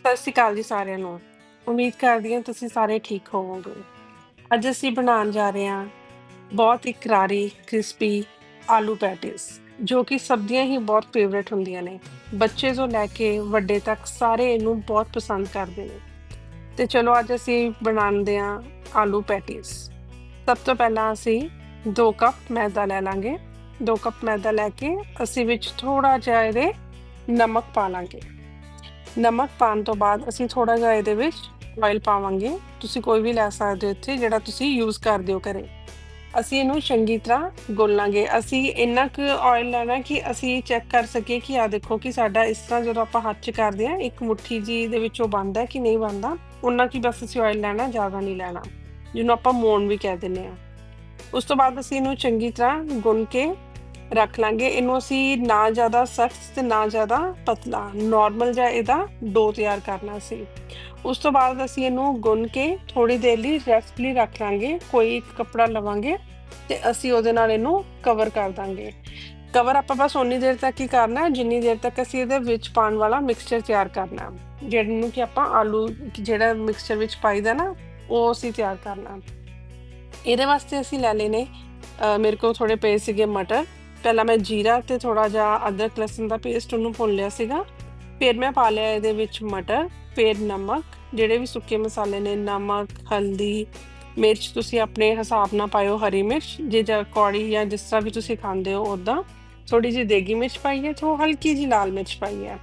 ਸਤਿ ਸ਼੍ਰੀ ਅਕਾਲ ਜੀ ਸਾਰਿਆਂ ਨੂੰ। ਉਮੀਦ ਕਰਦੀ ਹਾਂ ਤੁਸੀਂ ਸਾਰੇ ਠੀਕ ਹੋਵੋਗੇ। ਅੱਜ ਅਸੀਂ ਬਣਾਉਣ ਜਾ ਰਹੇ ਹਾਂ ਬਹੁਤ ਹੀ ਕਰਾਰੀ, ਕ੍ਰਿਸਪੀ ਆਲੂ ਪੈਟਿਸ, ਜੋ ਕਿ ਸਬਜ਼ੀਆਂ ਹੀ ਬਹੁਤ ਫੇਵਰੇਟ ਹੁੰਦੀਆਂ ਨੇ। ਬੱਚੇ ਤੋਂ ਲੈ ਕੇ ਵੱਡੇ ਤੱਕ ਸਾਰੇ ਇਹਨੂੰ ਬਹੁਤ ਪਸੰਦ ਕਰਦੇ ਨੇ। ਤੇ ਚਲੋ ਅੱਜ ਅਸੀਂ ਬਣਾਉਂਦੇ ਹਾਂ ਆਲੂ ਪੈਟੀਸ। ਸਭ ਤੋਂ ਪਹਿਲਾਂ ਅਸੀਂ 2 ਕੱਪ ਮੈਦਾ ਲੈ ਲਾਂਗੇ। 2 ਕੱਪ ਮੈਦਾ ਲੈ ਕੇ ਅਸੀਂ ਵਿੱਚ ਥੋੜਾ ਜਿਹਾ ਇਹਦੇ ਨਮਕ ਪਾ ਲਾਂਗੇ। ਨਮਕ ਪਾਉਣ ਤੋਂ ਬਾਅਦ ਅਸੀਂ ਥੋੜਾ ਜਿਹਾ ਇਹਦੇ ਵਿੱਚ ਆਇਲ ਪਾਵਾਂਗੇ। ਤੁਸੀਂ ਕੋਈ ਵੀ ਲੈ ਸਕਦੇ ਹੋ ਇੱਥੇ, ਜਿਹੜਾ ਤੁਸੀਂ ਯੂਜ਼ ਕਰਦੇ ਹੋ ਘਰੇ। ਅਸੀਂ ਇਹਨੂੰ ਚੰਗੀ ਤਰ੍ਹਾਂ ਗੋਲਾਂਗੇ। ਅਸੀਂ ਇੰਨਾ ਕੁ ਆਇਲ ਲੈਣਾ ਕਿ ਅਸੀਂ ਚੈੱਕ ਕਰ ਸਕੀਏ ਕਿ ਆ ਦੇਖੋ ਕਿ ਸਾਡਾ ਇਸ ਤਰ੍ਹਾਂ ਜਦੋਂ ਆਪਾਂ ਹੱਥ 'ਚ ਕਰਦੇ ਆ ਇੱਕ ਮੁੱਠੀ ਜੀ ਦੇ ਵਿੱਚੋਂ ਬਣਦਾ ਕਿ ਨਹੀਂ ਬਣਦਾ, ਉਹਨਾਂ ਕੀ ਬਸ ਅਸੀਂ ਆਇਲ ਲੈਣਾ, ਜ਼ਿਆਦਾ ਨਹੀਂ ਲੈਣਾ। ਜਿਹਨੂੰ ਆਪਾਂ ਮੋਨ ਵੀ ਕਹਿ ਦਿੰਦੇ ਆ ਉਸ ਤੋਂ ਬਾਅਦ ਅਸੀਂ ਇਹਨੂੰ ਚੰਗੀ ਤਰ੍ਹਾਂ ਗੁੰਨ ਕੇ ਰੱਖ ਲਾਂਗੇ। ਇਹਨੂੰ ਅਸੀਂ ਨਾ ਜ਼ਿਆਦਾ ਸਖਤ ਤੇ ਨਾ ਜ਼ਿਆਦਾ ਪਤਲਾ ਨਾਰਮਲ ਜਿਹਾ ਇਹਦਾ ਡੋ ਤਿਆਰ ਕਰਨਾ ਸੀ। ਉਸ ਤੋਂ ਬਾਅਦ ਅਸੀਂ ਇਹਨੂੰ ਗੁੰਨ ਕੇ ਥੋੜੀ ਦੇਰ ਲਈ ਰੈਸਟ ਲਈ ਰੱਖ ਲਾਂਗੇ। ਕੋਈ ਇੱਕ ਕੱਪੜਾ ਲਵਾਂਗੇ ਤੇ ਅਸੀਂ ਉਹਦੇ ਨਾਲ ਇਹਨੂੰ ਕਵਰ ਕਰ ਦਾਂਗੇ। ਕਵਰ ਆਪਾਂ ਬਸ ਉਨੀ ਦੇਰ ਤੱਕ ਹੀ ਕਰਨਾ ਹੈ ਜਿੰਨੀ ਦੇਰ ਤੱਕ ਅਸੀਂ ਇਹਦੇ ਵਿੱਚ ਪਾਉਣ ਵਾਲਾ ਮਿਕਸਚਰ ਤਿਆਰ ਕਰਨਾ। ਹੈ ਜਿਹਨੂੰ ਕਿ ਆਪਾਂ ਆਲੂ, ਜਿਹੜਾ ਮਿਕਸਚਰ ਵਿੱਚ ਪਾਈਦਾ ਨਾ, ਉਹ ਅਸੀਂ ਤਿਆਰ ਕਰਨਾ। ਇਹਦੇ ਵਾਸਤੇ ਅਸੀਂ ਲੈ ਲੈਨੇ ਮੇਰੇ ਕੋਲ ਥੋੜੇ ਪਏ ਸੀਗੇ ਮਟਰ। ਪਹਿਲਾਂ ਮੈਂ ਜੀਰਾ ਤੇ ਥੋੜਾ ਜਿਹਾ ਅਦਰਕ ਲਸਣ ਦਾ ਪੇਸਟ ਉਹਨੂੰ ਭੁੰਨ ਲਿਆ ਸੀਗਾ। ਫਿਰ ਮੈਂ ਪਾ ਲਿਆ ਇਹਦੇ ਵਿੱਚ ਮਟਰ, ਫਿਰ ਨਮਕ, ਜਿਹੜੇ ਵੀ ਸੁੱਕੇ ਮਸਾਲੇ ਨੇ, ਨਮਕ, ਹਲਦੀ, ਮਿਰਚ ਤੁਸੀਂ ਆਪਣੇ ਹਿਸਾਬ ਨਾਲ ਪਾਇਓ ਹਰੀ ਮਿਰਚ, ਜੇ ਜਾਂ ਕੌੜੀ ਜਾਂ ਜਿਸ ਤਰ੍ਹਾਂ ਵੀ ਤੁਸੀਂ ਖਾਂਦੇ ਹੋ ਉਦਾਂ ਥੋੜੀ ਜਿਹੀ ਦੇਗੀ ਮਿਰਚ ਪਾਈ ਹੈ ਥੋ ਹਲਕੀ ਜਿਹੀ ਲਾਲ ਮਿਰਚ ਪਾਈ ਹੈ।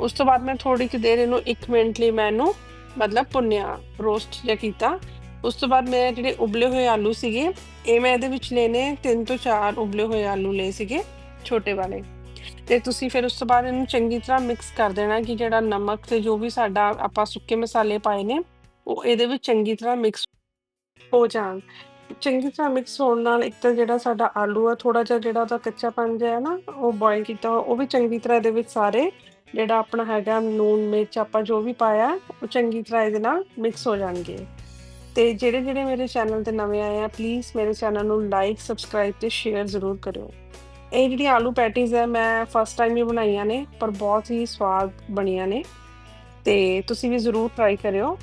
ਉਸ ਤੋਂ ਬਾਅਦ ਮੈਂ ਥੋੜੀ ਕਿ ਦੇਰ ਇਹਨੂੰ 1 ਮਿੰਟ ਲਈ ਮੈਨੂੰ ਮਤਲਬ ਪੁੰਨਿਆ ਰੋਸਟ ਜਿਹਾ ਕੀਤਾ। ਉਸ ਤੋਂ ਬਾਅਦ ਮੈਂ ਜਿਹੜੇ ਉਬਲੇ ਹੋਏ ਆਲੂ ਸੀਗੇ, ਇਹ ਮੈਂ ਇਹਦੇ ਵਿੱਚ ਲੈਨੇ ਤਿੰਨ ਤੋਂ ਚਾਰ ਉਬਲੇ ਹੋਏ ਆਲੂ ਲਏ ਸੀਗੇ, ਛੋਟੇ ਵਾਲੇ। ਤੇ ਤੁਸੀਂ ਫਿਰ ਉਸ ਤੋਂ ਬਾਅਦ ਇਹਨੂੰ ਚੰਗੀ ਤਰ੍ਹਾਂ ਮਿਕਸ ਕਰ ਦੇਣਾ ਕਿ ਜਿਹੜਾ ਨਮਕ ਤੇ ਜੋ ਵੀ ਸਾਡਾ ਆਪਾਂ ਸੁੱਕੇ ਮਸਾਲੇ ਪਾਏ ਨੇ, ਉਹ ਇਹਦੇ ਵਿੱਚ ਚੰਗੀ ਤਰ੍ਹਾਂ ਮਿਕਸ ਹੋ ਜਾਣ। ਚੰਗੀ ਤਰ੍ਹਾਂ ਮਿਕਸ ਹੋਣ ਨਾਲ ਇੱਕ ਤਾਂ ਜਿਹੜਾ ਸਾਡਾ ਆਲੂ ਆ ਥੋੜਾ ਜਿਹਾ ਜਿਹੜਾ ਉਹਦਾ ਕੱਚਾਪਨ ਜਿਹਾ ਹੈ ਨਾ, ਉਹ ਬੋਇਲ ਕੀਤਾ ਉਹ ਵੀ ਚੰਗੀ ਤਰ੍ਹਾਂ ਇਹਦੇ ਵਿੱਚ ਸਾਰੇ ਜਿਹੜਾ ਆਪਣਾ ਹੈਗਾ ਨੂਨ ਮਿਰਚ, ਆਪਾਂ ਜੋ ਵੀ ਪਾਇਆ, ਉਹ ਚੰਗੀ ਤਰ੍ਹਾਂ ਇਹਦੇ ਨਾਲ ਮਿਕਸ ਹੋ ਜਾਣਗੇ। ਤੇ ਜਿਹੜੇ ਜਿਹੜੇ ਮੇਰੇ ਚੈਨਲ ਤੇ ਨਵੇਂ ਆਏ ਆ ਪਲੀਜ਼ ਮੇਰੇ ਚੈਨਲ ਨੂੰ ਲਾਈਕ ਸਬਸਕ੍ਰਾਈਬ ਤੇ ਸ਼ੇਅਰ ਜ਼ਰੂਰ ਕਰਿਓ। ਇਹ ਜਿਹੜੀ ਆਲੂ ਪੈਟੀਜ਼ ਹੈ ਮੈਂ ਫਸਟ ਟਾਈਮ ਹੀ ਬਣਾਈਆਂ ਨੇ, ਪਰ ਬਹੁਤ ਹੀ ਸਵਾਦ ਬਣੀਆਂ ਨੇ। ਤੇ ਤੁਸੀਂ ਵੀ ਜ਼ਰੂਰ ਟਰਾਈ ਕਰਿਓ।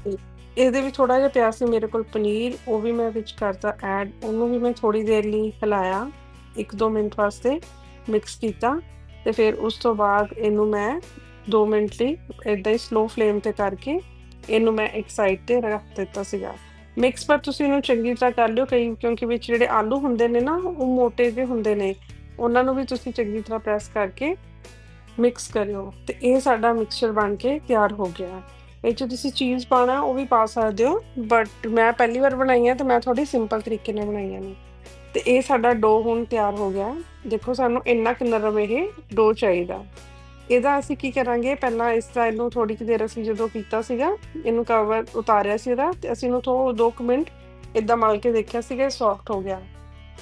ਇਹਦੇ ਵਿੱਚ ਥੋੜਾ ਜਿਹਾ ਪਿਆ ਸੀ ਮੇਰੇ ਕੋਲ, ਪਨੀਰ, ਉਹ ਵੀ ਮੈਂ ਵਿੱਚ ਕਰਤਾ ਐਡ ਉਹਨੂੰ ਵੀ ਮੈਂ ਥੋੜੀ ਦੇਰ ਲਈ ਹਿਲਾਇਆ 1-2 ਮਿੰਟ ਵਾਸਤੇ ਮਿਕਸ ਕੀਤਾ। ਤੇ ਫਿਰ ਉਸ ਤੋਂ ਬਾਅਦ ਇਹਨੂੰ ਮੈਂ 2 ਮਿੰਟ ਲਈ ਇਦਾਂ ਹੀ ਸਲੋ ਫਲੇਮ ਤੇ ਕਰਕੇ ਇਹਨੂੰ ਮੈਂ ਇੱਕ ਸਾਈਡ ਤੇ ਰੱਖ ਦਿੱਤਾ ਸੀਗਾ। ਮਿਕਸ ਪਰ ਤੁਸੀਂ ਇਹਨੂੰ ਚੰਗੀ ਤਰ੍ਹਾਂ ਕਰ ਲਿਓ, ਕਈ ਕਿਉਂਕਿ ਵਿੱਚ ਜਿਹੜੇ ਆਲੂ ਹੁੰਦੇ ਨੇ ਨਾ, ਉਹ ਮੋٹے ਜਿਹੇ ਹੁੰਦੇ ਨੇ। ਉਹਨਾਂ ਨੂੰ ਵੀ ਤੁਸੀਂ ਚੰਗੀ ਤਰ੍ਹਾਂ ਪ੍ਰੈਸ ਕਰਕੇ ਮਿਕਸ ਕਰਿਓ। ਤੇ ਇਹ ਸਾਡਾ ਮਿਕਸਚਰ ਬਣ ਕੇ ਤਿਆਰ ਹੋ ਗਿਆ। ਇਹ ਚ ਤੁਸੀਂ ਚੀਜ਼ ਪਾਣਾ ਉਹ ਵੀ ਪਾ ਸਕਦੇ ਹੋ ਬਟ ਮੈਂ ਪਹਿਲੀ ਵਾਰ ਬਣਾਈਆਂ ਹੈ ਤੇ ਮੈਂ ਥੋੜੀ ਸਿੰਪਲ ਤਰੀਕੇ ਨਾਲ ਬਣਾਈਆਂ ਨੇ। ਤੇ ਇਹ ਸਾਡਾ ਡੋ ਹੁਣ ਤਿਆਰ ਹੋ ਗਿਆ। ਦੇਖੋ ਸਾਨੂੰ ਇੰਨਾ ਕਿ ਨਰਮ ਇਹ ਡੋ ਚਾਹੀਦਾ। ਇਹਦਾ ਅਸੀਂ ਕੀ ਕਰਾਂਗੇ? ਪਹਿਲਾਂ ਇਸ ਤਰ੍ਹਾਂ ਇਹਨੂੰ ਥੋੜੀ ਜਿਹੀ ਦੇਰ ਅਸੀਂ ਜਦੋਂ ਕੀਤਾ ਸੀਗਾ, ਇਹਨੂੰ ਕਵਰ ਉਤਾਰਿਆ ਸੀ ਇਹਦਾ ਤੇ ਅਸੀਂ ਇਹਨੂੰ ਥੋ 2 ਮਿੰਟ ਇਦਾਂ ਮਲ ਕੇ ਦੇਖਿਆ ਸੀਗਾ ਸੌਫਟ ਹੋ ਗਿਆ।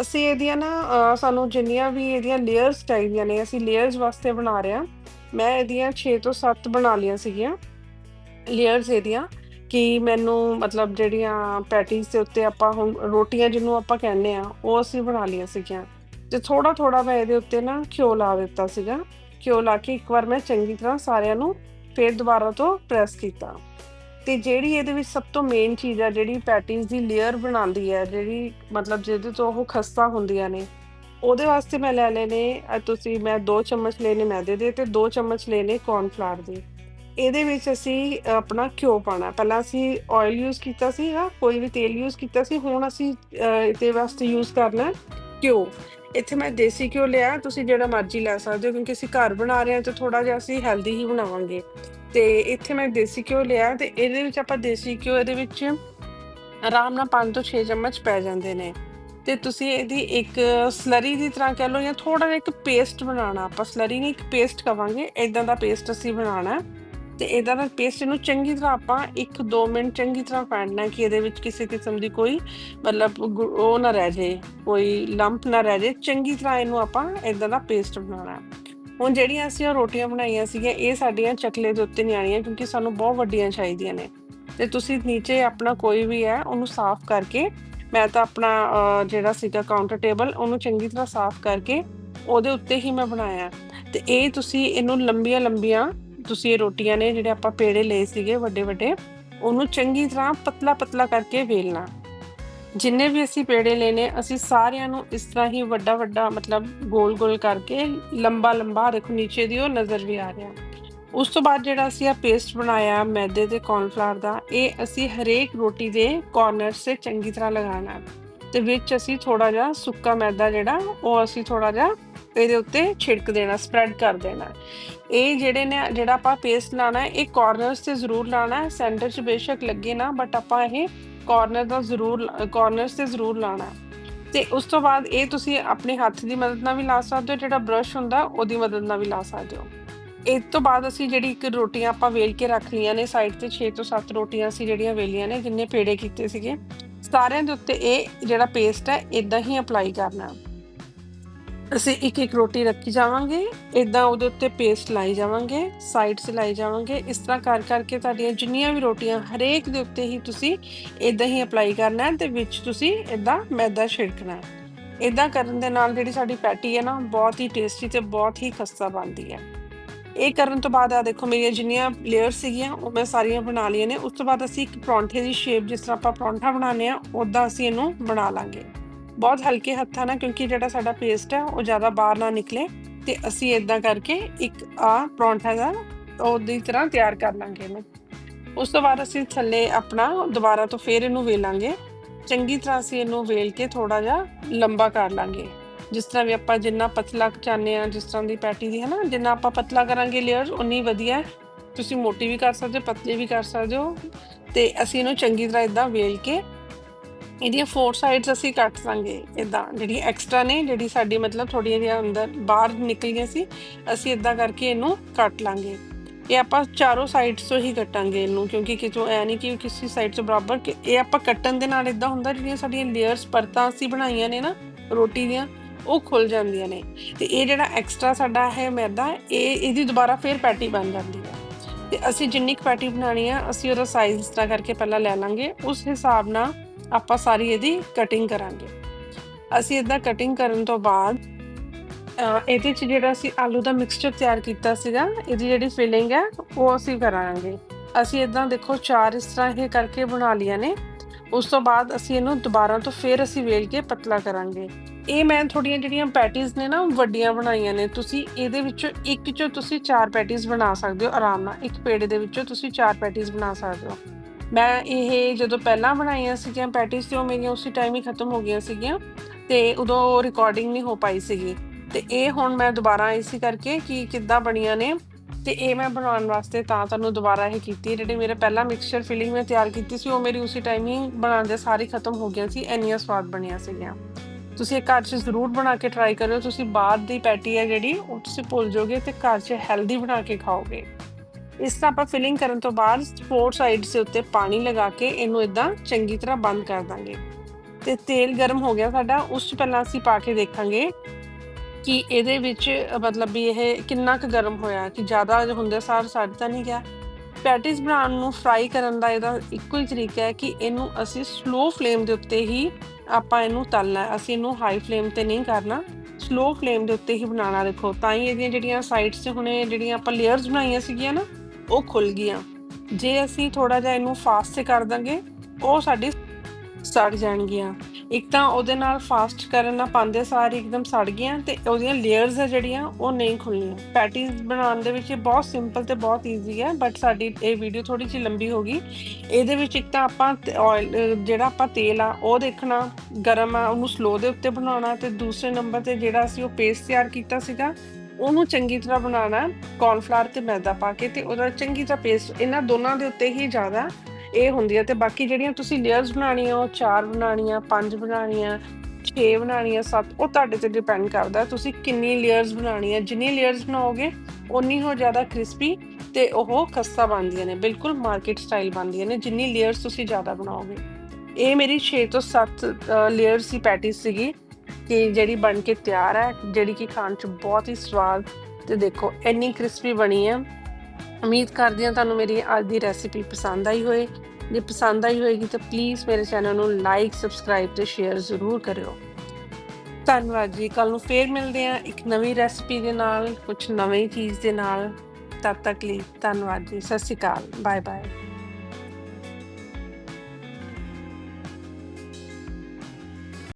ਅਸੀਂ ਇਹਦੀਆਂ ਨਾ ਸਾਨੂੰ ਜਿੰਨੀਆਂ ਵੀ ਇਹਦੀਆਂ ਲੇਅਰਸ ਚਾਹੀਦੀਆਂ ਨੇ, ਅਸੀਂ ਲੇਅਰਸ ਵਾਸਤੇ ਬਣਾ ਰਹੇ ਹਾਂ। ਮੈਂ ਇਹਦੀਆਂ 6 ਤੋਂ 7 ਬਣਾ ਲਈਆਂ ਸੀਗੀਆਂ ਲੇਅਰਸ ਇਹਦੀਆਂ ਕਿ ਮੈਨੂੰ ਮਤਲਬ ਜਿਹੜੀਆਂ ਪੈਟੀਜ਼ ਦੇ ਉੱਤੇ ਆਪਾਂ ਹੁਣ ਰੋਟੀਆਂ ਜਿਹਨੂੰ ਆਪਾਂ ਕਹਿੰਦੇ ਆ ਉਹ ਅਸੀਂ ਬਣਾ ਲਈਆਂ ਸੀਗੀਆਂ। ਤੇ ਥੋੜਾ ਥੋੜਾ ਮੈਂ ਇਹਦੇ ਉੱਤੇ ਨਾ ਘਿਓ ਲਾ ਦਿੱਤਾ ਸੀਗਾ। ਘਿਓ ਲਾ ਕੇ ਇੱਕ ਵਾਰ ਮੈਂ ਚੰਗੀ ਤਰ੍ਹਾਂ ਸਾਰਿਆਂ ਨੂੰ ਫੇਰ ਦੁਬਾਰਾ ਤੋਂ ਪ੍ਰੈਸ ਕੀਤਾ। ਤੇ ਜਿਹੜੀ ਇਹਦੇ ਵਿੱਚ ਸਭ ਤੋਂ ਮੇਨ ਚੀਜ਼ ਆ, ਜਿਹੜੀ ਪੈਟੀਜ਼ ਦੀ ਲੇਅਰ ਬਣਾਉਂਦੀ ਹੈ ਜਿਹੜੀ ਮਤਲਬ ਜਿਹਦੇ ਤੋਂ ਉਹ ਖਸਤਾ ਹੁੰਦੀਆਂ ਨੇ, ਉਹਦੇ ਵਾਸਤੇ ਮੈਂ ਲੈ ਲੈਨੇ ਤੁਸੀਂ ਮੈਂ 2 ਚਮਚ ਲੈਨੇ ਮੈਦੇ ਦੇ ਤੇ 2 ਚਮਚ ਲੈਨੇ ਕੌਰਨਫਲਾਵਰ ਦੇ। ਇਹਦੇ ਵਿੱਚ ਅਸੀਂ ਆਪਣਾ ਘਿਓ ਪਾਣਾ ਪਹਿਲਾਂ ਅਸੀਂ ਆਇਲ ਯੂਜ਼ ਕੀਤਾ ਸੀ ਹਾਂ ਕੋਈ ਵੀ ਤੇਲ ਯੂਜ਼ ਕੀਤਾ ਸੀ, ਹੁਣ ਅਸੀਂ ਇਹਦੇ ਵਾਸਤੇ ਯੂਜ਼ ਕਰਨਾ ਘਿਓ। ਇੱਥੇ ਮੈਂ ਦੇਸੀ ਘਿਓ ਲਿਆ, ਤੁਸੀਂ ਜਿਹੜਾ ਮਰਜ਼ੀ ਲੈ ਸਕਦੇ ਹੋ, ਕਿਉਂਕਿ ਅਸੀਂ ਘਰ ਬਣਾ ਰਹੇ ਹਾਂ ਤੇ ਥੋੜਾ ਜਿਹਾ ਅਸੀਂ ਹੈਲਦੀ ਹੀ ਬਣਾਵਾਂਗੇ। ਤੇ ਇੱਥੇ ਮੈਂ ਦੇਸੀ ਘਿਓ ਲਿਆ ਤੇ ਇਹਦੇ ਵਿੱਚ ਆਪਾਂ ਦੇਸੀ ਘਿਓ ਇਹਦੇ ਵਿੱਚ ਆਰਾਮ ਨਾਲ 5 ਤੋਂ 6 ਚਮਚ ਪੈ ਜਾਂਦੇ ਨੇ। ਤੇ ਤੁਸੀਂ ਇਹਦੀ ਇੱਕ ਸਲਰੀ ਦੀ ਤਰ੍ਹਾਂ ਕਹਿ ਲਓ ਜਾਂ ਥੋੜਾ ਜਿਹਾ ਇੱਕ ਪੇਸਟ ਬਣਾਉਣਾ, ਆਪਾਂ ਸਲਰੀ ਨਹੀਂ ਇੱਕ ਪੇਸਟ ਕਵਾਂਗੇ ਇਦਾਂ ਦਾ ਪੇਸਟ ਅਸੀਂ ਬਣਾਉਣਾ। ਤੇ ਇਹਦਾ ਦਾ ਪੇਸਟ ਨੂੰ ਚੰਗੀ ਤਰ੍ਹਾਂ ਆਪਾਂ 1-2 ਮਿੰਟ ਚੰਗੀ ਤਰ੍ਹਾਂ ਫੈਂਡਣਾ ਕਿ ਇਹਦੇ ਵਿੱਚ ਕਿਸੇ ਕਿਸਮ ਦੀ ਕੋਈ ਮਤਲਬ ਉਹ ਨਾ ਰਹਿ ਜੇ ਕੋਈ ਲੰਪ ਨਾ ਰਹਿ ਜੇ ਚੰਗੀ ਤਰ੍ਹਾਂ ਇਹਨੂੰ ਆਪਾਂ ਇਦਾਂ ਦਾ ਪੇਸਟ ਬਣਾਉਣਾ ਹੁਣ ਜਿਹੜੀਆਂ ਅਸੀਂ ਰੋਟੀਆਂ ਬਣਾਈਆਂ ਸੀਗੀਆਂ, ਇਹ ਸਾਡੀਆਂ ਚਕਲੇ ਦੇ ਉੱਤੇ ਨਹੀਂ ਆਣੀਆਂ ਕਿਉਂਕਿ ਸਾਨੂੰ ਬਹੁਤ ਵੱਡੀਆਂ ਚਾਹੀਦੀਆਂ ਨੇ। ਤੇ ਤੁਸੀਂ ਨੀਚੇ ਆਪਣਾ ਕੋਈ ਵੀ ਹੈ, ਉਹਨੂੰ ਸਾਫ਼ ਕਰਕੇ, ਮੈਂ ਤਾਂ ਆਪਣਾ ਜਿਹੜਾ ਸੀਗਾ ਕਾਊਂਟਰ ਟੇਬਲ ਉਹਨੂੰ ਚੰਗੀ ਤਰ੍ਹਾਂ ਸਾਫ਼ ਕਰਕੇ ਉਹਦੇ ਉੱਤੇ ਹੀ ਮੈਂ ਬਣਾਇਆ। ਤੇ ਇਹ ਤੁਸੀਂ ਇਹਨੂੰ ਲੰਬੀਆਂ ਲੰਬੀਆਂ ਤੁਸੀਂ ਇਹ ਰੋਟੀਆਂ ਨੇ ਜਿਹੜੇ ਆਪਾਂ ਪੇੜੇ ਲਏ ਸੀਗੇ ਵੱਡੇ ਵੱਡੇ, ਉਹਨੂੰ ਚੰਗੀ ਤਰ੍ਹਾਂ ਪਤਲਾ ਪਤਲਾ ਕਰਕੇ ਵੇਲਣਾ। ਜਿੰਨੇ ਵੀ ਅਸੀਂ ਪੇੜੇ ਲੈਨੇ ਅਸੀਂ ਸਾਰਿਆਂ ਨੂੰ ਇਸ ਤਰ੍ਹਾਂ ਹੀ ਵੱਡਾ ਵੱਡਾ ਮਤਲਬ ਗੋਲ ਗੋਲ ਕਰਕੇ ਲੰਬਾ ਲੰਬਾ, ਦੇਖੋ ਨੀਚੇ ਦੀ ਉਹ ਨਜ਼ਰ ਵੀ ਆ ਰਿਹਾ। ਉਸ ਤੋਂ ਬਾਅਦ ਜਿਹੜਾ ਅਸੀਂ ਆ ਪੇਸਟ ਬਣਾਇਆ, ਮੈਦੇ ਤੇ ਕੌਰਨਫਲਾਵਰ ਦਾ, ਇਹ ਅਸੀਂ ਹਰੇਕ ਰੋਟੀ ਦੇ ਕਾਰਨਰਸ ਤੇ ਚੰਗੀ ਤਰ੍ਹਾਂ ਲਗਾਉਣਾ। ਹੈ ਤੇ ਵਿੱਚ ਅਸੀਂ ਥੋੜਾ ਜਿਹਾ ਸੁੱਕਾ ਮੈਦਾ ਜਿਹੜਾ, ਉਹ ਅਸੀਂ ਥੋੜਾ ਜਿਹਾ ਇਹਦੇ ਉੱਤੇ ਛਿੜਕ ਦੇਣਾ ਸਪਰੈਡ ਕਰ ਦੇਣਾ। ਇਹ ਜਿਹੜੇ ਨੇ, ਜਿਹੜਾ ਆਪਾਂ ਪੇਸਟ ਲਾਣਾ ਹੈ ਇਹ ਕਾਰਨਰਸ ਤੇ ਜ਼ਰੂਰ ਲਾਣਾ ਹੈ ਸੈਂਟਰ 'ਚ ਬੇਸ਼ੱਕ ਲੱਗੇ ਨਾ ਬਟ ਆਪਾਂ ਇਹ ਕਾਰਨਰ ਦਾ ਜ਼ਰੂਰ ਕਾਰਨਰਸ ਤੇ ਜ਼ਰੂਰ ਲਾਣਾ। ਹੈ ਤੇ ਉਸ ਤੋਂ ਬਾਅਦ ਇਹ ਤੁਸੀਂ ਆਪਣੇ ਹੱਥ ਦੀ ਮਦਦ ਨਾਲ ਵੀ ਲਾ ਸਕਦੇ ਹੋ, ਜਿਹੜਾ ਬ੍ਰਸ਼ ਹੁੰਦਾ, ਉਹਦੀ ਮਦਦ ਨਾਲ ਵੀ ਲਾ ਸਕਦੇ ਹੋ। ਇਸ ਤੋਂ ਬਾਅਦ ਅਸੀਂ ਜਿਹੜੀ ਇੱਕ ਰੋਟੀਆਂ ਆਪਾਂ ਵੇਲ ਕੇ ਰੱਖ ਲਈਆਂ ਨੇ ਸਾਈਡ ਤੇ 6 ਤੋਂ 7 ਰੋਟੀਆਂ ਅਸੀਂ ਜਿਹੜੀਆਂ ਵੇਲੀਆਂ ਨੇ, ਜਿੰਨੇ ਪੇੜੇ ਕੀਤੇ ਸੀਗੇ, ਸਾਰਿਆਂ ਦੇ ਉੱਤੇ ਇਹ ਜਿਹੜਾ ਪੇਸਟ ਹੈ ਇਦਾਂ ਹੀ ਅਪਲਾਈ ਕਰਨਾ। ਅਸੀਂ ਇੱਕ ਇੱਕ ਰੋਟੀ ਰੱਖੀ ਜਾਵਾਂਗੇ ਇਦਾਂ ਉਹਦੇ ਉੱਤੇ ਪੇਸਟ ਲਾਈ ਜਾਵਾਂਗੇ ਸਾਈਡ 'ਤੇ ਲਾਈ ਜਾਵਾਂਗੇ। ਇਸ ਤਰ੍ਹਾਂ ਕਰ ਕਰਕੇ ਤੁਹਾਡੀਆਂ ਜਿੰਨੀਆਂ ਵੀ ਰੋਟੀਆਂ ਹਰੇਕ ਦੇ ਉੱਤੇ ਹੀ ਤੁਸੀਂ ਇਦਾਂ ਹੀ ਅਪਲਾਈ ਕਰਨਾ ਹੈ ਤੇ ਵਿੱਚ ਤੁਸੀਂ ਇਦਾਂ ਮੈਦਾ ਛਿੜਕਣਾ ਹੈ। ਇਦਾਂ ਕਰਨ ਦੇ ਨਾਲ ਜਿਹੜੀ ਸਾਡੀ ਪੈਟੀ ਹੈ ਨਾ, ਬਹੁਤ ਹੀ ਟੇਸਟੀ ਤੇ ਬਹੁਤ ਹੀ ਖਸਤਾ ਬਣਦੀ ਹੈ। ਇਹ ਕਰਨ ਤੋਂ ਬਾਅਦ ਆ ਦੇਖੋ, ਮੇਰੀਆਂ ਜਿੰਨੀਆਂ ਲੇਅਰ ਸੀਗੀਆਂ, ਉਹ ਮੈਂ ਸਾਰੀਆਂ ਬਣਾ ਲਈਆਂ ਨੇ। ਉਸ ਤੋਂ ਬਾਅਦ ਅਸੀਂ ਇੱਕ ਪਰੌਂਠੇ ਦੀ ਸ਼ੇਪ ਜਿਸ ਤਰ੍ਹਾਂ ਆਪਾਂ ਪਰੌਂਠਾ ਬਣਾਉਂਦੇ ਆ ਉਦਾਂ ਅਸੀਂ ਇਹਨੂੰ ਬਣਾ ਲਾਂਗੇ। ਬਹੁਤ ਹਲਕੇ ਹੱਥਾਂ ਨਾਲ, ਕਿਉਂਕਿ ਜਿਹੜਾ ਸਾਡਾ ਪੇਸਟ ਹੈ, ਉਹ ਜ਼ਿਆਦਾ ਬਾਹਰ ਨਾ ਨਿਕਲੇ। ਤੇ ਅਸੀਂ ਇਦਾਂ ਕਰਕੇ ਇੱਕ ਆ ਪਰੌਂਠਾ ਦਾ ਉਹਦੀ ਤਰ੍ਹਾਂ ਤਿਆਰ ਕਰ ਲਾਂਗੇ ਇਹਨੂੰ। ਉਸ ਤੋਂ ਬਾਅਦ ਅਸੀਂ ਥੱਲੇ ਆਪਣਾ ਦੁਬਾਰਾ ਤੋਂ ਫੇਰ ਇਹਨੂੰ ਵੇਲਾਂਗੇ। ਚੰਗੀ ਤਰ੍ਹਾਂ ਅਸੀਂ ਇਹਨੂੰ ਵੇਲ ਕੇ ਥੋੜਾ ਜਿਹਾ ਲੰਬਾ ਕਰ ਲਾਂਗੇ। ਜਿਸ ਤਰ੍ਹਾਂ ਵੀ ਆਪਾਂ ਜਿੰਨਾ ਪਤਲਾ ਚਾਹੁੰਦੇ ਆ ਜਿਸ ਤਰ੍ਹਾਂ ਦੀ ਪੈਟੀ ਦੀ ਹੈ ਨਾ ਜਿੰਨਾ ਆਪਾਂ ਪਤਲਾ ਕਰਾਂਗੇ ਲੇਅਰ ਉਨੀ ਵਧੀਆ। ਤੁਸੀਂ ਮੋਟੀ ਵੀ ਕਰ ਸਕਦੇ ਹੋ, ਪਤਲੀ ਵੀ ਕਰ ਸਕਦੇ ਹੋ। ਤੇ ਅਸੀਂ ਇਹਨੂੰ ਚੰਗੀ ਤਰ੍ਹਾਂ ਇਦਾਂ ਵੇਲ ਕੇ ਇਹਦੀਆਂ ਫੋਰ ਸਾਈਡਸ ਅਸੀਂ ਕੱਟ ਲਾਂਗੇ ਇਦਾਂ ਜਿਹੜੀ ਐਕਸਟਰਾ ਨੇ, ਜਿਹੜੀ ਸਾਡੀ ਮਤਲਬ ਥੋੜੀਆਂ ਜਿਹੀਆਂ ਅੰਦਰ ਬਾਹਰ ਨਿਕਲੀਆਂ ਸੀ, ਅਸੀਂ ਇਦਾਂ ਕਰਕੇ ਇਹਨੂੰ ਕੱਟ ਲਾਂਗੇ। ਇਹ ਆਪਾਂ ਚਾਰੋਂ ਸਾਈਡਸ ਤੋਂ ਹੀ ਕੱਟਾਂਗੇ ਇਹਨੂੰ, ਕਿਉਂਕਿ ਕਿਤੋਂ ਐ ਨਹੀਂ ਕਿ ਕਿਸੇ ਸਾਈਡ ਤੋਂ ਬਰਾਬਰ ਕਿ ਇਹ ਆਪਾਂ ਕੱਟਣ ਦੇ ਨਾਲ ਇਦਾਂ ਹੁੰਦਾ, ਜਿਹੜੀਆਂ ਸਾਡੀਆਂ ਲੇਅਰਸ ਪਰਤਾਂ ਅਸੀਂ ਬਣਾਈਆਂ ਨੇ ਨਾ, ਰੋਟੀ ਦੀਆਂ, ਉਹ ਖੁੱਲ ਜਾਂਦੀਆਂ ਨੇ। ਤੇ ਇਹ ਜਿਹੜਾ ਐਕਸਟਰਾ ਸਾਡਾ ਹੈ ਮੈਦਾ, ਇਹ ਇਹਦੀ ਦੁਬਾਰਾ ਫੇਰ ਪੈਟੀ ਬਣ ਜਾਂਦੀ ਹੈ ਤੇ ਅਸੀਂ ਜਿੰਨੀ ਕੁ ਪੈਟੀ ਬਣਾਣੀ ਆ, ਅਸੀਂ ਉਹਦਾ ਸਾਈਜ਼ ਇਸ ਤਰ੍ਹਾਂ ਕਰਕੇ ਪਹਿਲਾਂ ਲੈ ਲਾਂਗੇ, ਉਸ ਹਿਸਾਬ ਨਾਲ ਆਪਾਂ ਸਾਰੀ ਇਹਦੀ ਕਟਿੰਗ ਕਰਾਂਗੇ। ਅਸੀਂ ਇਦਾਂ ਕਟਿੰਗ ਕਰਨ ਤੋਂ ਬਾਅਦ ਇਹਦੇ ਚ ਜਿਹੜਾ ਅਸੀਂ ਆਲੂ ਦਾ ਮਿਕਸਚਰ ਤਿਆਰ ਕੀਤਾ ਸੀਗਾ, ਇਹਦੀ ਜਿਹੜੀ ਫਿਲਿੰਗ ਹੈ, ਉਹ ਅਸੀਂ ਕਰਾਂਗੇ। ਅਸੀਂ ਇਦਾਂ ਦੇਖੋ, ਚਾਰ ਇਸ ਤਰ੍ਹਾਂ ਇਹ ਕਰਕੇ ਬਣਾ ਲਿਆ ਨੇ। ਉਸ ਤੋਂ ਬਾਅਦ ਅਸੀਂ ਇਹਨੂੰ ਦੁਬਾਰਾ ਤੋਂ ਫੇਰ ਅਸੀਂ ਵੇਲ ਕੇ ਪਤਲਾ ਕਰਾਂਗੇ। ਇਹ ਮੈਂ ਥੋੜੀਆਂ ਜਿਹੜੀਆਂ ਪੈਟੀਜ਼ ਨੇ ਨਾ ਵੱਡੀਆਂ ਬਣਾਈਆਂ ਨੇ। ਤੁਸੀਂ ਇਹਦੇ ਵਿੱਚੋਂ ਇੱਕ ਚੋਂ ਤੁਸੀਂ ਚਾਰ ਪੈਟੀਜ਼ ਬਣਾ ਸਕਦੇ ਹੋ ਆਰਾਮ ਨਾਲ। ਇੱਕ ਪੇੜੇ ਦੇ ਵਿੱਚੋਂ ਤੁਸੀਂ ਚਾਰ ਪੈਟੀਜ਼ ਬਣਾ ਸਕਦੇ ਹੋ। ਮੈਂ ਇਹ ਜਦੋਂ ਪਹਿਲਾਂ ਬਣਾਈਆਂ ਸੀਗੀਆਂ ਪੈਟੀਜ਼ ਤੇ ਉਹ ਮੇਰੀਆਂ ਉਸੇ ਟਾਈਮ ਹੀ ਖਤਮ ਹੋ ਗਈਆਂ ਸੀਗੀਆਂ, ਤੇ ਉਦੋਂ ਰਿਕਾਰਡਿੰਗ ਨਹੀਂ ਹੋ ਪਾਈ ਸੀਗੀ। ਤੇ ਇਹ ਹੁਣ ਮੈਂ ਦੁਬਾਰਾ ਇਸੇ ਕਰਕੇ ਕਿ ਕਿੱਦਾਂ ਬਣੀਆਂ ਨੇ, ਤੇ ਇਹ ਮੈਂ ਬਣਾਉਣ ਵਾਸਤੇ ਤਾਂ ਤੁਹਾਨੂੰ ਦੁਬਾਰਾ ਇਹ ਕੀਤੀ। ਜਿਹੜੇ ਮੇਰੇ ਪਹਿਲਾਂ ਮਿਕਸਚਰ ਫਿਲਿੰਗ ਮੈਂ ਤਿਆਰ ਕੀਤੀ ਸੀ, ਉਹ ਮੇਰੀ ਉਸੇ ਟਾਈਮ ਹੀ ਬਣਾਉਂਦੇ ਸਾਰੀ ਖਤਮ ਹੋ ਗਈਆਂ ਸੀ, ਇੰਨੀਆਂ ਸਵਾਦ ਬਣੀਆਂ ਸੀਗੀਆਂ। ਤੁਸੀਂ ਇਹ ਘਰ 'ਚ ਜ਼ਰੂਰ ਬਣਾ ਕੇ ਟਰਾਈ ਕਰਿਓ, ਤੁਸੀਂ ਬਾਅਦ ਦੀ ਪੈਟੀ ਹੈ ਜਿਹੜੀ, ਉਹ ਤੁਸੀਂ ਭੁੱਲ ਜਾਓਗੇ ਤੇ ਘਰ 'ਚ ਹੈਲਦੀ ਬਣਾ ਕੇ ਖਾਓਗੇ। ਇਸ ਤਰ੍ਹਾਂ ਆਪਾਂ ਫਿਲਿੰਗ ਕਰਨ ਤੋਂ ਬਾਅਦ ਫੋਰ ਸਾਈਡਸ ਦੇ ਉੱਤੇ ਪਾਣੀ ਲਗਾ ਕੇ ਇਹਨੂੰ ਇਦਾਂ ਚੰਗੀ ਤਰ੍ਹਾਂ ਬੰਦ ਕਰ ਦਾਂਗੇ। ਤੇ ਤੇਲ ਗਰਮ ਹੋ ਗਿਆ ਸਾਡਾ, ਉਸ ਤੋਂ ਪਹਿਲਾਂ ਅਸੀਂ ਪਾ ਕੇ ਦੇਖਾਂਗੇ ਕਿ ਇਹਦੇ ਵਿੱਚ ਮਤਲਬ ਵੀ ਇਹ ਕਿੰਨਾ ਕੁ ਗਰਮ ਹੋਇਆ, ਕਿ ਜ਼ਿਆਦਾ ਹੁੰਦੇ ਸਾਰ ਸੜ ਤਾਂ ਨਹੀਂ ਗਿਆ। ਪੈਟੀਜ਼ ਬਣਾਉਣ ਨੂੰ ਫਰਾਈ ਕਰਨ ਦਾ ਇਹਦਾ ਇੱਕੋ ਹੀ ਤਰੀਕਾ ਹੈ ਕਿ ਇਹਨੂੰ ਅਸੀਂ ਸਲੋ ਫਲੇਮ ਦੇ ਉੱਤੇ ਹੀ ਆਪਾਂ ਇਹਨੂੰ ਤਲਣਾ ਅਸੀਂ ਇਹਨੂੰ ਹਾਈ ਫਲੇਮ ਤੇ ਨਹੀਂ ਕਰਨਾ ਸਲੋ ਫਲੇਮ ਦੇ ਉੱਤੇ ਹੀ ਬਣਾਉਣਾ ਦੇਖੋ। ਤਾਂ ਹੀ ਇਹਦੀਆਂ ਜਿਹੜੀਆਂ ਸਾਈਡਸ ਤੇ ਹੁਣੇ ਜਿਹੜੀਆਂ ਆਪਾਂ ਲੇਅਰਸ ਬਣਾਈਆਂ ਸੀਗੀਆਂ ਨਾ ਉਹ ਖੁੱਲ ਗਈਆਂ। ਜੇ ਅਸੀਂ ਥੋੜਾ ਜਿਹਾ ਇਹਨੂੰ ਫਾਸਟ ਤੇ ਕਰ ਦਾਂਗੇ, ਉਹ ਸਾਡੀ ਸੜ ਜਾਣਗੀਆਂ। ਇੱਕ ਤਾਂ ਉਹਦੇ ਨਾਲ ਫਾਸਟ ਕਰਨ ਨਾਲ ਪਾਉਂਦੇ ਸਾਰ ਇੱਕਦਮ ਸੜ ਗਈਆਂ ਤੇ ਉਹਦੀਆਂ ਲੇਅਰਸ ਆ ਜਿਹੜੀਆਂ, ਉਹ ਨਹੀਂ ਖੁੱਲਣੀਆਂ ਪੈਟੀਜ਼ ਬਣਾਉਣ ਦੇ ਵਿੱਚ ਇਹ ਬਹੁਤ ਸਿੰਪਲ ਤੇ ਬਹੁਤ ਈਜ਼ੀ ਹੈ ਬਟ ਸਾਡੀ ਇਹ ਵੀਡੀਓ ਥੋੜੀ ਜਿਹੀ ਲੰਬੀ ਹੋ ਗਈ। ਇਹਦੇ ਵਿੱਚ ਇੱਕ ਤਾਂ ਆਪਾਂ ਆਇਲ ਜਿਹੜਾ ਆਪਾਂ ਤੇਲ ਆ, ਉਹ ਦੇਖਣਾ, ਗਰਮ ਆ, ਉਹਨੂੰ ਸਲੋ ਦੇ ਉੱਤੇ ਬਣਾਉਣਾ ਤੇ ਦੂਸਰੇ ਨੰਬਰ ਤੇ ਜਿਹੜਾ ਅਸੀਂ ਉਹ ਪੇਸਟ ਤਿਆਰ ਕੀਤਾ ਸੀਗਾ ਉਹਨੂੰ ਚੰਗੀ ਤਰ੍ਹਾਂ ਬਣਾਉਣਾ ਕੌਰਨਫਲਾਵਰ ਤੇ ਮੈਦਾ ਪਾ ਕੇ ਤੇ ਉਹਦਾ ਚੰਗੀ ਤਰ੍ਹਾਂ ਪੇਸਟ ਇਹਨਾਂ ਦੋਨਾਂ ਦੇ ਉੱਤੇ ਹੀ ਜ਼ਿਆਦਾ ਇਹ ਹੁੰਦੀ ਹੈ ਤੇ ਬਾਕੀ ਜਿਹੜੀਆਂ ਤੁਸੀਂ ਲੇਅਰਸ ਬਣਾਉਣੀਆਂ, ਉਹ ਚਾਰ ਬਣਾਉਣੀਆਂ, ਪੰਜ ਬਣਾਉਣੀਆਂ 6 ਬਣਾਉਣੀਆਂ 7 ਉਹ ਤੁਹਾਡੇ ਤੇ ਡਿਪੈਂਡ ਕਰਦਾ ਤੁਸੀਂ ਕਿੰਨੀ ਲੇਅਰਸ ਬਣਾਉਣੀਆਂ, ਜਿੰਨੀ ਲੇਅਰਸ ਬਣਾਓਗੇ ਉਨੀ ਹੋ ਜ਼ਿਆਦਾ ਕ੍ਰਿਸਪੀ ਤੇ ਉਹ ਖਸਤਾ ਬਣਦੀਆਂ ਨੇ, ਬਿਲਕੁਲ ਮਾਰਕੀਟ ਸਟਾਈਲ ਬਣਦੀਆਂ ਨੇ, ਜਿੰਨੀ ਲੇਅਰਸ ਤੁਸੀਂ ਜ਼ਿਆਦਾ ਬਣਾਓਗੇ। ਇਹ ਮੇਰੀ 6 ਤੋਂ 7 ਲੇਅਰਸ ਦੀ ਪੈਟੀਸ ਸੀਗੀ। ਕਿ ਜਿਹੜੀ ਬਣ ਕੇ ਤਿਆਰ ਹੈ, ਜਿਹੜੀ ਕਿ ਖਾਣ ਚ ਬਹੁਤ ਹੀ ਸਵਾਦ ਤੇ ਦੇਖੋ, ਇੰਨੀ ਕ੍ਰਿਸਪੀ ਬਣੀ ਹੈ ਉਮੀਦ ਕਰਦੀ ਹਾਂ ਤੁਹਾਨੂੰ ਮੇਰੀ ਅੱਜ ਦੀ ਰੈਸਿਪੀ ਪਸੰਦ ਆਈ ਹੋਏ ਜੇ ਪਸੰਦ ਆਈ ਹੋਏਗੀ ਤਾਂ ਪਲੀਜ਼ ਮੇਰੇ ਚੈਨਲ ਨੂੰ ਲਾਈਕ ਸਬਸਕ੍ਰਾਈਬ ਤੇ ਸ਼ੇਅਰ ਜ਼ਰੂਰ ਕਰਿਓ ਧੰਨਵਾਦ ਜੀ ਕੱਲ ਨੂੰ ਫੇਰ ਮਿਲਦੇ ਹਾਂ ਇੱਕ ਨਵੀਂ ਰੈਸਿਪੀ ਦੇ ਨਾਲ ਕੁਝ ਨਵੀਂ ਚੀਜ਼ ਦੇ ਨਾਲ ਤਦ ਤੱਕ ਲਈ ਧੰਨਵਾਦ ਜੀ। ਸਤਿ ਸ਼੍ਰੀ ਅਕਾਲ। Bye bye.